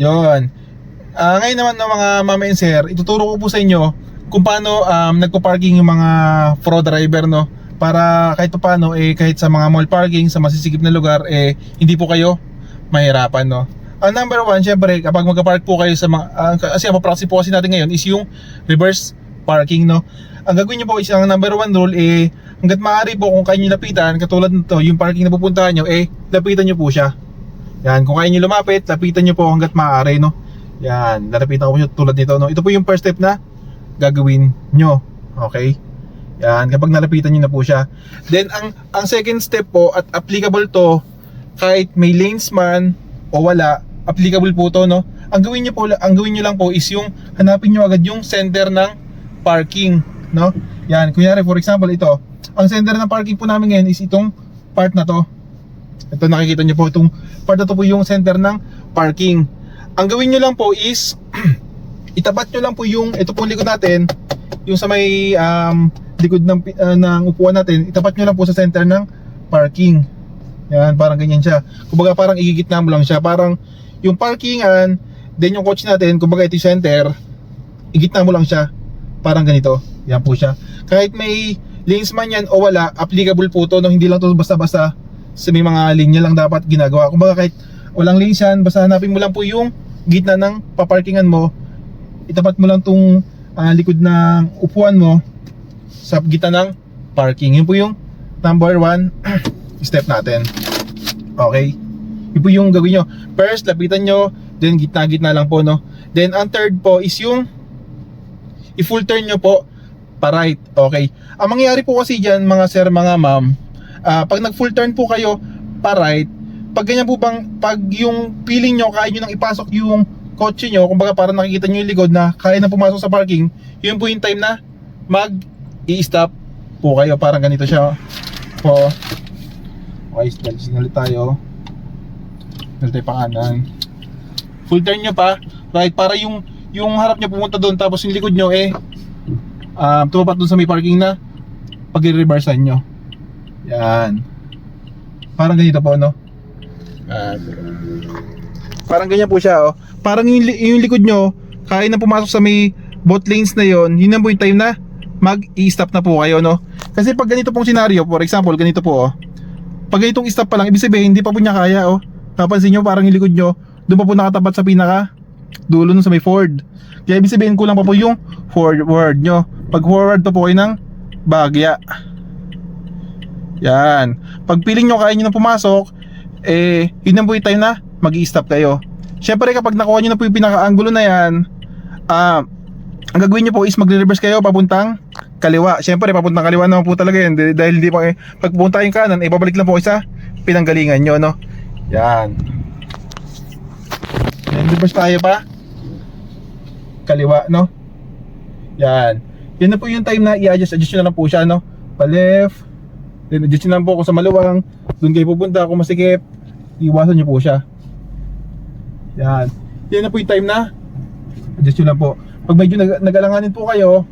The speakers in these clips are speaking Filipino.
Yon. Ah, ngayon naman ng mga mama and sir, ituturo ko po sa inyo kung paano um, nagpo-parking yung mga pro driver no para kahit paano eh kahit sa mga mall parking sa masisikip na lugar eh hindi po kayo mahirapan no. Ang number one, syempre, kapag magka-park po kayo sa mga, ah, kasi ang practice po kasi natin ngayon is yung reverse parking, no? Ang gagawin nyo po is ang number one rule, eh, hanggat maaari po kung kaya nyo lapitan, katulad nito, yung parking na pupuntahan nyo, eh, lapitan nyo po siya. Yan, kung kaya nyo lumapit, lapitan nyo po hanggat maaari, no? Yan, lalapitan ko po siya tulad nito, no? Ito po yung first step na gagawin nyo, okay? Yan, kapag nalapitan nyo na po siya. Then, ang, ang second step po, at applicable to, kahit may lanes man o wala, applicable po to, no? Ang gawin niyo po, ang gawin niyo lang po is yung hanapin niyo agad yung center ng parking, no? Yan, kunyari for example ito. Ang center ng parking po namin ngayon is itong part na to. Ito nakikita niyo po itong part na to po yung center ng parking. Ang gawin niyo lang po is itapat niyo lang po yung ito pong likod natin, yung sa may um, likod ng ah, ng upuan natin, itapat niyo lang po sa center ng parking. Yan, parang ganyan siya. Kumbaga parang igigitna mo lang siya. Parang yung parkingan, then yung coach natin, kumbaga ito yung center, igitna mo lang siya. Parang ganito. Yan po siya. Kahit may lanes man yan o wala, applicable po to. No? Hindi lang to basta-basta sa may mga linya lang dapat ginagawa. Kumbaga kahit walang lanes yan, basta hanapin mo lang po yung gitna ng paparkingan mo. Itapat mo lang tong ah, likod ng upuan mo sa gitna ng parking. Yun po yung number one step natin. Okay? Yun po yung gawin nyo. First, lapitan nyo, then gitna-gitna lang po, no? Then, ang third po is yung i-full turn nyo po pa right. Okay? Ang mangyayari po kasi dyan, mga sir, mga ma'am, ah, pag nag-full turn po kayo pa right, pag ganyan po bang, pag yung feeling nyo, kaya nyo nang ipasok yung kotse nyo, kumbaga para nakikita nyo yung likod na kaya na pumasok sa parking, yun po yung time na mag i-stop po kayo. Parang ganito siya. Po. Okay, dahil sinalit tayo. Sinalit tayo pa. Full turn nyo pa. Right, para yung yung harap nyo pumunta doon tapos yung likod nyo eh um, tumapat doon sa may parking na pag i-reversean nyo. Yan. Parang ganito po, no? Yan. Parang ganyan po siya, oh. Parang yung, li- yung likod nyo, kaya na pumasok sa may both lanes na yon yun na po yung time na mag-i-stop na po kayo, no? Kasi pag ganito pong scenario, for example, ganito po, oh. Pag ganitong stop pa lang, ibig sabihin, hindi pa po niya kaya, oh. Napansin nyo, parang yung likod nyo, doon pa po nakatapat sa pinaka dulo nun sa may Ford. Kaya ibig sabihin, kulang pa po yung forward nyo. Pag forward pa po kayo ng bagya. Yan. Pag piling nyo kaya nyo na pumasok, eh, yun po yung time na mag stop kayo. Syempre kapag nakuha nyo na po yung pinaka-angulo na yan, ah, ang gagawin nyo po is magre-reverse kayo papuntang kaliwa. Syempre papuntang kaliwa naman po talaga yun Dahil- hindi pa kayo, pag pupunta yung kanan, eh, lang po kayo sa pinanggalingan nyo, no? Yan. Yan, reverse tayo pa. Kaliwa, no? Yan. Yan na po yung time na i-adjust. Adjust nyo na lang po siya, no? Pa-left. Then po kung sa maluwang. Doon kayo pupunta. Kung masikip, iwasan nyo po siya. Yan. Yan na po yung time na adjust nyo lang po. Pag medyo nag nag-alanganin po kayo,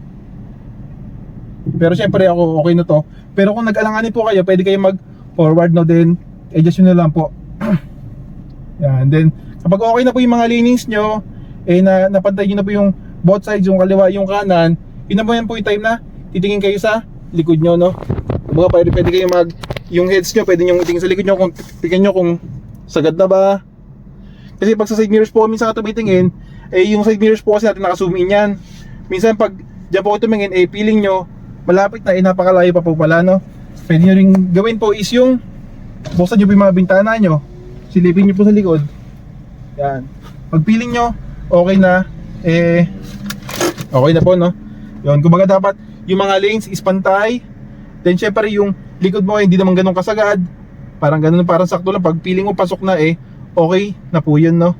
pero syempre ako okay na to. Pero kung nag-alanganin po kayo, pwede kayo mag-forward no din. Adjust nyo lang po. Yan. Then, kapag okay na po yung mga leanings nyo, eh na napantay nyo na po yung both sides, yung kaliwa, yung kanan, yun na po yan po yung time na titingin kayo sa likod nyo, no? Kumbaga pwede, pwede kayo mag, yung heads nyo, pwede nyo itingin sa likod nyo kung tingnan nyo kung sagad na ba. Kasi pag sa side mirrors po, minsan ka tumitingin, eh yung side mirrors po kasi natin naka-zoom in yan. Minsan pag dyan po tumingin, eh feeling nyo, malapit na, eh napakalayo pa po pala, no? Pwede nyo rin gawin po is yung buksan nyo po yung mga bintana nyo, silipin nyo po sa likod. Yan. Pag feeling nyo, okay na, eh, okay na po, no? Yun, kumbaga dapat yung mga lanes is pantay. Then syempre yung likod mo hindi naman ganun kasagad. Parang ganun, parang sakto lang. Pag feeling mo pasok na eh, okay na po yun, no?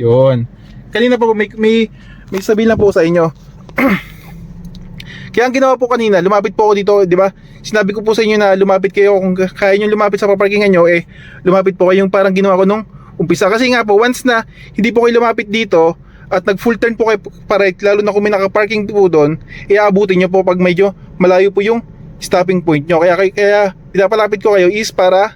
Yun. Kanina po, may, may, may sabihin lang po sa inyo. Kaya ang ginawa po kanina, lumapit po ako dito, di ba? Sinabi ko po sa inyo na lumapit kayo kung kaya nyo lumapit sa paparkingan nyo, eh, lumapit po kayo yung parang ginawa ko nung umpisa. Kasi nga po, once na hindi po kayo lumapit dito, at nag full turn po kayo para lalo na kung may naka-parking po doon, iaabutin nyo po pag medyo malayo po yung stopping point nyo. Kaya, kaya pinapalapit ko kayo is para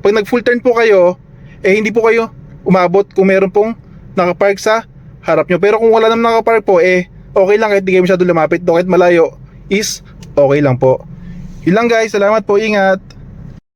pag nag full turn po kayo, eh hindi po kayo umabot kung meron pong nakapark sa harap nyo. Pero kung wala naman nakapark po, eh, okay lang kahit di kayo masyado lumapit. Kahit malayo is okay lang po. Yun lang guys, salamat po, ingat.